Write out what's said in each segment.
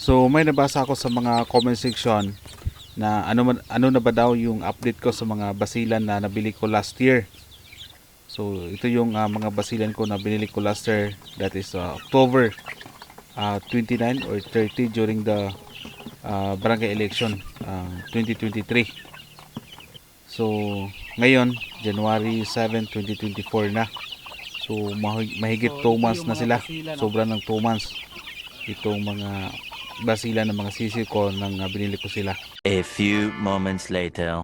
So may nabasa ako sa mga comment section na ano ano na ba daw yung update ko sa mga basilan na nabili ko last year. So ito yung ah, mga basilan ko na binili ko last year that is ah, October ah, 29 or 30 during the ah, barangay election ah, 2023. So ngayon January 7, 2024 na. So mahi- mahigit 2 months na sila. Sobra ng 2 months itong mga basila ng mga sisi ko nang ah, binili ko sila. A few moments later.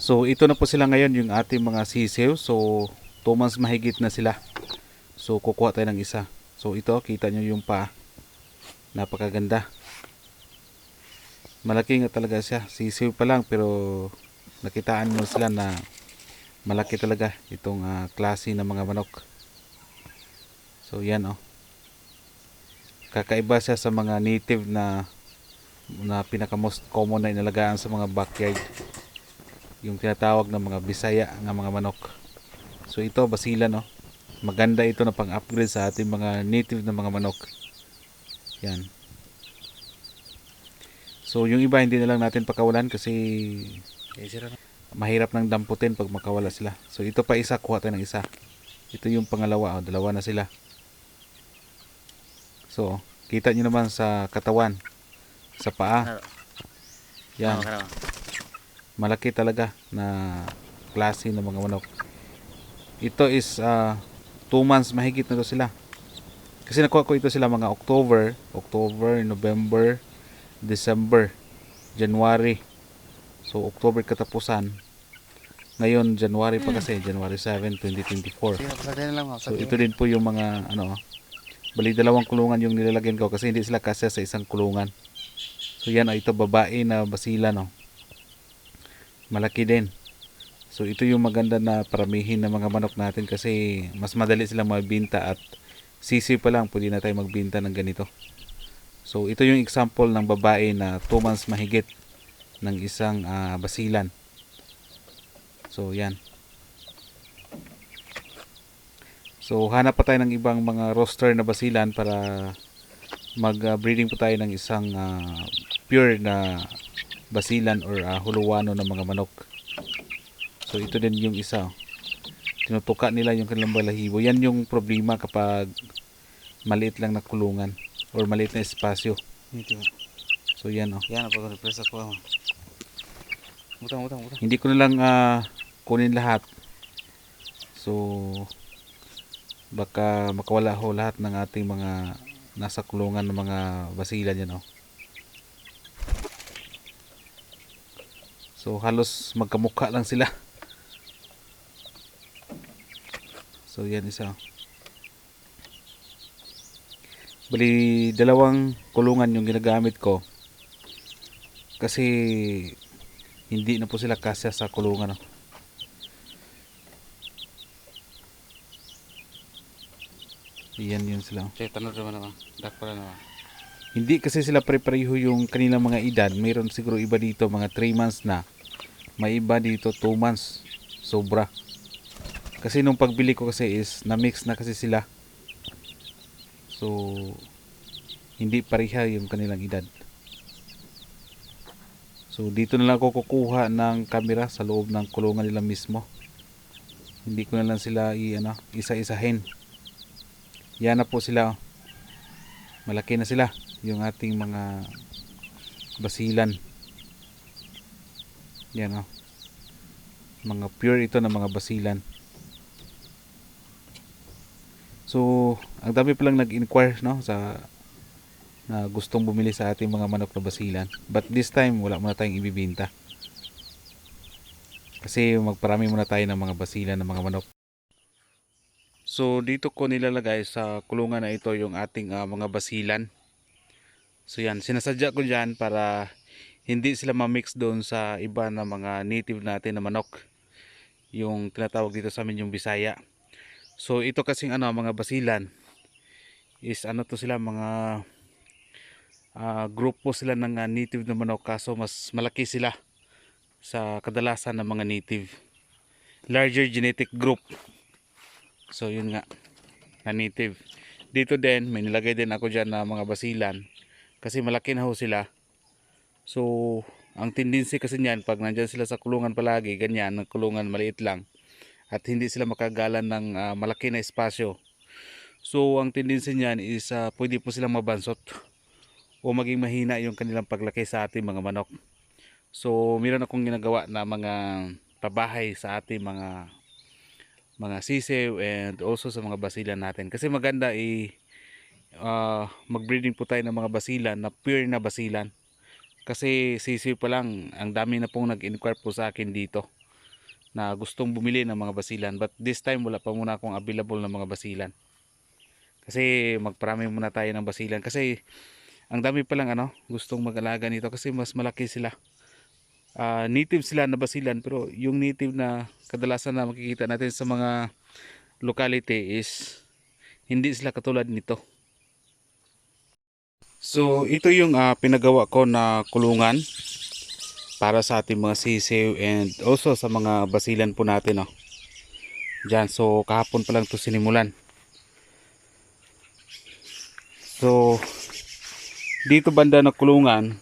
So ito na po sila ngayon yung ating mga sisiw. So 2 months mahigit na sila. So kukuha tayo ng isa. So ito kita nyo yung pa. Napakaganda. Malaki nga talaga siya. Sisiw pa lang pero nakitaan mo sila na malaki talaga itong ah, klase ng mga manok. So yan oh. Kakaiba siya sa mga native na na pinaka most common na inalagaan sa mga backyard. Yung tinatawag ng mga bisaya nga mga manok. So ito basila no? Maganda ito na pang upgrade sa ating mga native na mga manok. Yan. So yung iba hindi na lang natin pakawalan kasi mahirap nang damputin pag makawala sila. So ito pa isa kuha tayo ng isa. Ito yung pangalawa oh, dalawa na sila so kita nyo naman sa katawan sa paa yan malaki talaga na klase ng mga manok. Ito is 2 months mahigit na to sila. Kasi nakuha ko ito sila mga October, October, November, December, January. So October katapusan. Ngayon January pa kasi, January 7, 2024. So ito din po yung mga ano, bali dalawang kulungan yung nilalagyan ko kasi hindi sila kasya sa isang kulungan. So yan, oh, ito babae na basila no. Malaki din. So ito yung maganda na paramihin ng mga manok natin kasi mas madali silang magbinta at sisi pa lang pwede na tayo magbinta ng ganito. So ito yung example ng babae na 2 months mahigit ng isang ah, basilan. So yan. So hanap pa tayo ng ibang mga roster na basilan para mag-breeding po tayo ng isang ah, pure na basilan or ah, huluwano ng mga manok. So ito din yung isa. Tinutuka nila yung kanilang balahibo. Yan yung problema kapag maliit lang na kulungan or maliit na espasyo. Ito. So yan oh. Yan ako represa ko. Utang, utang, utang. Hindi ko na lang ah, kunin lahat. So baka makawala ho lahat ng ating mga nasa kulungan ng mga basilan yan oh. So halos magkamukha lang sila. So yan isa. oh. Bali dalawang kulungan yung ginagamit ko. Kasi hindi na po sila kasya sa kulungan. Oh. Yan yun sila. Cek tanong naman naman. Dak pala naman. Hindi kasi sila pare-pareho yung kanilang mga edad. Mayroon siguro iba dito mga 3 months na. May iba dito 2 months. Sobra. Kasi nung pagbili ko kasi is na-mix na kasi sila. So hindi pareha yung kanilang edad. So dito na lang ako kukuha ng camera sa loob ng kulungan nila mismo. Hindi ko na lang sila i ano, isa-isahin. Yan na po sila. Malaki na sila yung ating mga basilan. Yan oh. Mga pure ito na mga basilan. So, ang dami palang nag-inquire no sa na gustong bumili sa ating mga manok na basilan. But this time wala muna tayong ibibenta. Kasi magparami muna tayo ng mga basilan ng mga manok. So dito ko nilalagay sa kulungan na ito yung ating ah, mga basilan. So yan, sinasadya ko dyan para hindi sila ma-mix doon sa iba na mga native natin na manok. Yung tinatawag dito sa amin yung Bisaya. So ito kasing ano, mga basilan is ano to sila mga ah, grupo sila ng ah, native na manok kaso mas malaki sila sa kadalasan ng mga native. Larger genetic group. So yun nga, na native. Dito din, may nilagay din ako dyan na mga basilan. Kasi malaki na ho sila. So, ang tendency kasi niyan, pag nandyan sila sa kulungan palagi, ganyan, ng kulungan maliit lang, at hindi sila makagalan ng ah, malaki na espasyo. So, ang tendency niyan is ah, pwede po silang mabansot o maging mahina yung kanilang paglaki sa ating mga manok. So, meron akong ginagawa na mga pabahay sa ating mga mga sisiw and also sa mga basilan natin. Kasi maganda i ah, mag-breeding po tayo ng mga basilan na pure na basilan. Kasi sisiw pa lang, ang dami na pong nag-inquire po sa akin dito na gustong bumili ng mga basilan. But this time wala pa muna akong available ng mga basilan. Kasi magparami muna tayo ng basilan. Kasi ang dami pa lang ano, gustong mag-alaga nito kasi mas malaki sila. Ah, native sila na basilan pero yung native na kadalasan na makikita natin sa mga locality is hindi sila katulad nito. So ito yung ah, pinagawa ko na kulungan para sa ating mga sisiw and also sa mga basilan po natin. Oh. Diyan, so kahapon pa lang to sinimulan. So dito banda na kulungan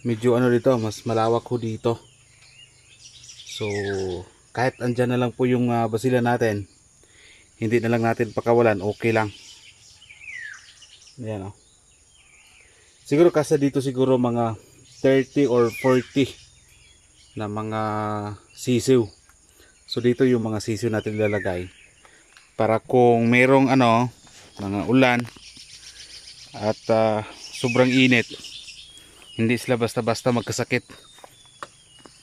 medyo ano dito mas malawak ko dito so kahit andyan na lang po yung uh, basilan natin hindi na lang natin pakawalan okay lang. Yan oh. siguro kasi dito siguro mga 30 or 40 na mga sisiw. So dito yung mga sisiw natin ilalagay para kung merong ano mga ulan at ah, sobrang init hindi sila basta-basta magkasakit.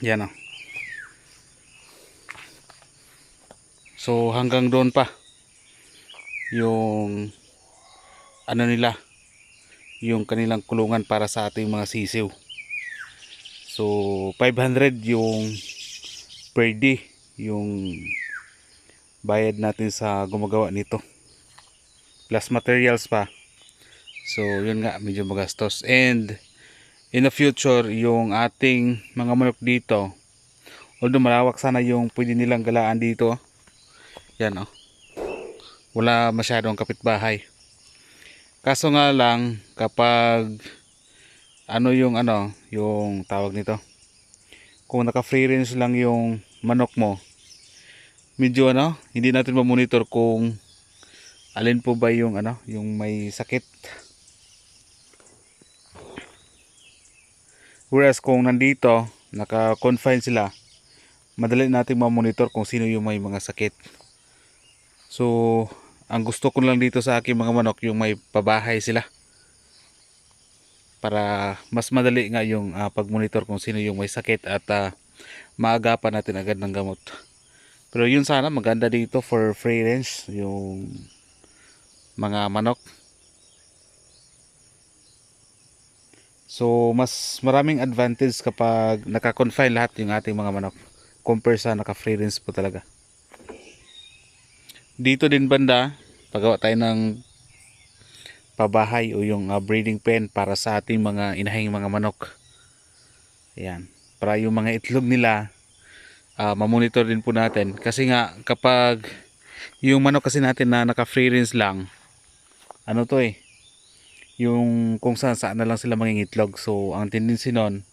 Yan o so hanggang doon pa yung ano nila yung kanilang kulungan para sa ating mga sisiw so 500 yung per day yung bayad natin sa gumagawa nito plus materials pa So, yun nga, medyo magastos. And, in the future, yung ating mga manok dito, although malawak sana yung pwede nilang galaan dito. Yan, oh. Wala masyadong kapitbahay. Kaso nga lang, kapag, ano yung, ano, yung tawag nito, kung naka-free range lang yung manok mo, medyo, ano, hindi natin ma-monitor kung alin po ba yung, ano, yung may sakit. Whereas kung nandito, naka-confine sila, madali natin ma-monitor kung sino yung may mga sakit. So, ang gusto ko lang dito sa aking mga manok, yung may pabahay sila. Para mas madali nga yung ah, pag-monitor kung sino yung may sakit at ah, maagapan natin agad ng gamot. Pero yun sana maganda dito for free range yung mga manok. So, mas maraming advantage kapag naka-confine lahat yung ating mga manok compare sa naka-free range po talaga. Dito din banda, pagawa tayo ng pabahay o yung ah, breeding pen para sa ating mga inahing mga manok. Ayan. Para yung mga itlog nila, ah, mamonitor din po natin. Kasi nga, kapag yung manok kasi natin na naka-free range lang, ano to eh, yung kung saan saan na lang sila mangingitlog. So, ang tendency nun,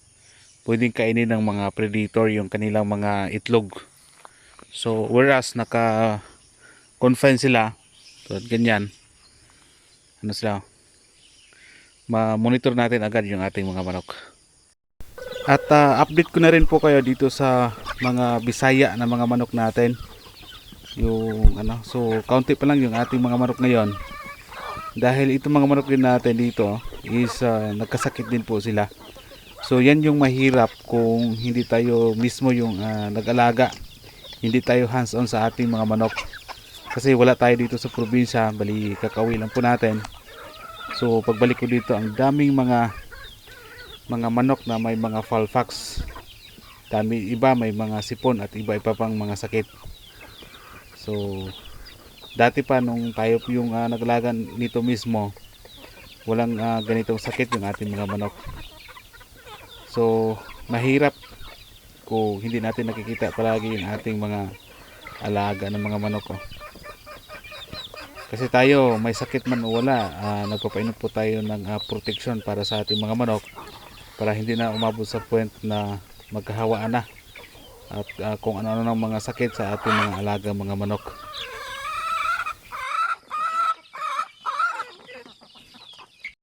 pwedeng kainin ng mga predator yung kanilang mga itlog. So, whereas naka confine sila, tulad ganyan, ano sila, ma-monitor natin agad yung ating mga manok. At ah, update ko na rin po kayo dito sa mga bisaya na mga manok natin. Yung ano, so kaunti pa lang yung ating mga manok ngayon. Dahil itong mga manok din natin dito is ah, nagkasakit din po sila. So yan yung mahirap kung hindi tayo mismo yung ah, nag-alaga. Hindi tayo hands on sa ating mga manok kasi wala tayo dito sa probinsya bali kakawi lang po natin. So pagbalik ko dito ang daming mga mga manok na may mga foul fox dami iba may mga sipon at iba iba pang mga sakit. So dati pa nung tayo yung uh, naglagan nito mismo walang ah, ganitong sakit yung ating mga manok. So mahirap kung hindi natin nakikita palagi yung ating mga alaga ng mga manok oh. Kasi tayo, may sakit man o wala, ah, nagpapainom po tayo ng ah, protection para sa ating mga manok para hindi na umabot sa point na magkahawaan na at ah, kung ano-ano ng mga sakit sa ating mga alaga mga manok.